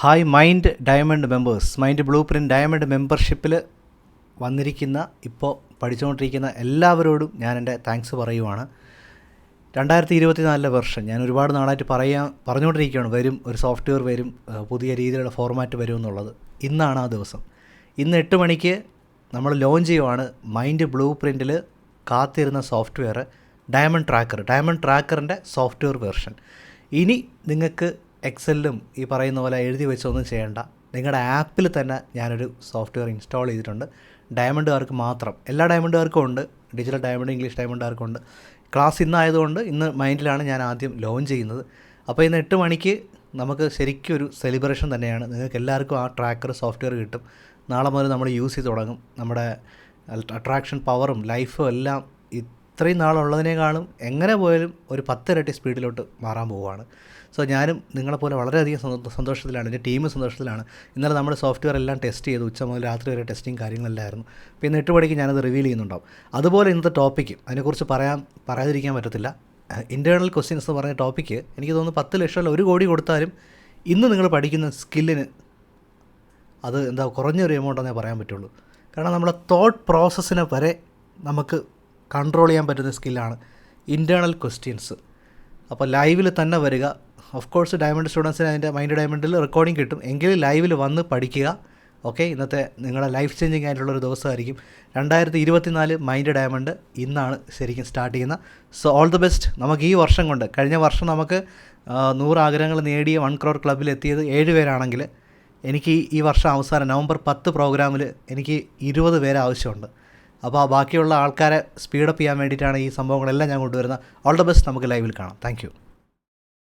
Hi mind diamond members mind blueprint diamond മെമ്പർഷിപ്പിൽ വന്നിരിക്കുന്ന ഇപ്പോൾ പഠിച്ചുകൊണ്ടിരിക്കുന്ന എല്ലാവരോടും ഞാൻ എന്റെ താങ്ക്സ് പറയുവാണ്. രണ്ടായിരത്തി ഇരുപത്തിനാലിലെ വർഷം ഞാൻ ഒരുപാട് നാളായിട്ട് പറയാൻ പറഞ്ഞുകൊണ്ടിരിക്കുകയാണ് വരും ഒരു സോഫ്റ്റ്വെയർ വരും പുതിയ രീതിയിലുള്ള ഫോർമാറ്റ് വരും എന്നുള്ളത്. ഇന്നാണ് ആ ദിവസം. ഇന്ന് എട്ട് മണിക്ക് നമ്മൾ ലോഞ്ച് ചെയ്യുവാണ് മൈൻഡ് ബ്ലൂ പ്രിന്റിൽ കാത്തിരുന്ന സോഫ്റ്റ്വെയർ ഡയമണ്ട് ട്രാക്കർ ഡയമണ്ട് ട്രാക്കറിന്റെ സോഫ്റ്റ്വെയർ വെർഷൻ ഇനി നിങ്ങൾക്ക് എക്സലിലും ഈ പറയുന്ന പോലെ എഴുതി വെച്ചൊന്നും ചെയ്യേണ്ട. നിങ്ങളുടെ ആപ്പിൽ തന്നെ ഞാനൊരു സോഫ്റ്റ്വെയർ ഇൻസ്റ്റാൾ ചെയ്തിട്ടുണ്ട്. ഡയമണ്ടുകാർക്ക് മാത്രം. എല്ലാ ഡയമണ്ടുകാർക്കും ഉണ്ട്. ഡിജിറ്റൽ ഡയമണ്ട് ഇംഗ്ലീഷ് ഡയമണ്ടുകാർക്കും ഉണ്ട്. ക്ലാസ് ഇന്നായതുകൊണ്ട് ഇന്ന് മൈൻഡിലാണ് ഞാൻ ആദ്യം ലോഞ്ച് ചെയ്യുന്നത്. അപ്പോൾ ഇന്ന് എട്ട് മണിക്ക് നമുക്ക് ശരിക്കും ഒരു സെലിബ്രേഷൻ തന്നെയാണ്. നിങ്ങൾക്ക് എല്ലാവർക്കും ആ ട്രാക്കർ സോഫ്റ്റ്വെയർ കിട്ടും. നാളെ മുതൽ നമ്മൾ യൂസ് ചെയ്ത് തുടങ്ങും. നമ്മുടെ അട്രാക്ഷൻ പവറും ലൈഫും എല്ലാം ഇത്രയും നാളുള്ളതിനേക്കാളും എങ്ങനെ പോയാലും ഒരു പത്തിരട്ടി സ്പീഡിലോട്ട് മാറാൻ പോവുകയാണ്. സോ ഞാനും നിങ്ങളെപ്പോലെ വളരെയധികം സന്തോ- സന്തോഷത്തിലാണ് എന്റെ ടീം സന്തോഷത്തിലാണ്. ഇന്നലെ നമ്മുടെ സോഫ്റ്റ്വെയർ എല്ലാം ടെസ്റ്റ് ചെയ്തു ഉച്ച മുതൽ രാത്രി വരെ ടെസ്റ്റിംഗ് കാര്യങ്ങളെല്ലായിരുന്നു. അപ്പോൾ ഇന്ന് എട്ട് മണിക്ക് ഞാനത് റിവീൽ ചെയ്യുന്നുണ്ടാവും. അതുപോലെ ഇന്നത്തെ ടോപ്പിക്ക് അതിനെക്കുറിച്ച് പറയാൻ പറയാതിരിക്കാൻ പറ്റത്തില്ല. ഇന്റേർണൽ ക്വസ്റ്റ്യൻസ് എന്ന് പറഞ്ഞ ടോപ്പിക്ക് എനിക്ക് തോന്നുന്നു പത്ത് അല്ല ഒരു കോടി കൊടുത്താലും ഇന്ന് നിങ്ങൾ പഠിക്കുന്ന സ്കില്ലിന് അത് എന്താ കുറഞ്ഞൊരു എമൗണ്ട് എന്നേ പറയാൻ പറ്റുള്ളൂ. കാരണം നമ്മുടെ തോട്ട് പ്രോസസ്സിനെ വരെ നമുക്ക് കൺട്രോൾ ചെയ്യാൻ പറ്റുന്ന സ്കില്ലാണ് ഇന്റേർണൽ ക്വസ്റ്റ്യൻസ് അപ്പോൾ ലൈവിൽ തന്നെ വരിക. ഓഫ് കോഴ്സ് ഡയമണ്ട് സ്റ്റുഡൻസിന് അതിന്റെ മൈൻഡ് ഡയമണ്ടിൽ റെക്കോർഡിംഗ് കിട്ടും. എങ്കിലും ലൈവിൽ വന്ന് പഠിക്കുക. ഓക്കെ ഇന്നത്തെ നിങ്ങളുടെ ലൈഫ് ചേഞ്ചിങ് ആയിട്ടുള്ളൊരു ദിവസമായിരിക്കും. രണ്ടായിരത്തി ഇരുപത്തിനാല് മൈൻഡ് ഡയമണ്ട് ഇന്നാണ് ശരിക്കും സ്റ്റാർട്ട് ചെയ്യുന്ന സോ ഓൾ ദി ബെസ്റ്റ് നമുക്ക് ഈ വർഷം കൊണ്ട് കഴിഞ്ഞ വർഷം നമുക്ക് നൂറ് ആഗ്രഹങ്ങൾ നേടിയ വൺ ക്രോർ ക്ലബ്ബിൽ എത്തിയത് ഏഴ് പേരാണെങ്കിൽ എനിക്ക് ഈ വർഷം അവസാനം നവംബർ പത്ത് പ്രോഗ്രാമിൽ എനിക്ക് ഇരുപത് പേരെ ആവശ്യമുണ്ട്. അപ്പോൾ ബാക്കിയുള്ള ആൾക്കാരെ സ്പീഡപ്പ് ചെയ്യാൻ വേണ്ടിയിട്ടാണ് ഈ സംഭവങ്ങളെല്ലാം ഞാൻ കൊണ്ടുവരുന്നത്. ഓൾ ദ ബെസ്റ്റ് നമുക്ക് ലൈവിൽ കാണാം. താങ്ക്